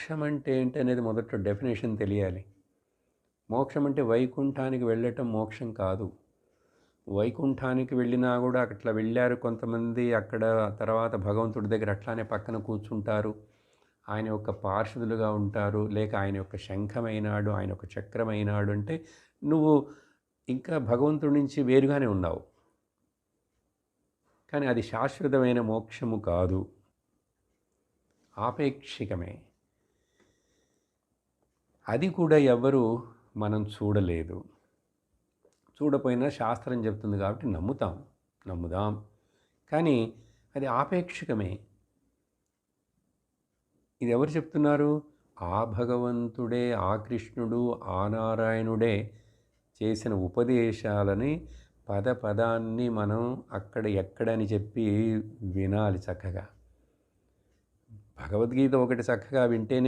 మోక్షం అంటే ఏంటి అనేది మొదట డెఫినేషన్ తెలియాలి. మోక్షం అంటే వైకుంఠానికి వెళ్ళటం మోక్షం కాదు. వైకుంఠానికి వెళ్ళినా కూడా అట్లా వెళ్ళారు కొంతమంది అక్కడ తర్వాత భగవంతుడి దగ్గర అట్లానే పక్కన కూర్చుంటారు. ఆయన యొక్క పార్షదులుగా ఉంటారు లేక ఆయన యొక్క శంఖమైనాడు ఆయన యొక్క చక్రమైనాడు అంటే నువ్వు ఇంకా భగవంతుడి నుంచి వేరుగానే ఉన్నావు. కానీ అది శాశ్వతమైన మోక్షము కాదు. ఆపేక్షికమే. అది కూడా ఎవ్వరూ మనం చూడలేదు. చూడపోయినా శాస్త్రం చెప్తుంది కాబట్టి నమ్ముతాం నమ్ముదాం. కానీ అది ఆపేక్షికమే. ఇది ఎవరు చెప్తున్నారు? ఆ భగవంతుడే ఆ కృష్ణుడు ఆ నారాయణుడే చేసిన ఉపదేశాలని పద పదాన్ని మనం అక్కడ ఎక్కడని చెప్పి వినాలి చక్కగా. భగవద్గీత ఒకటి చక్కగా వింటేనే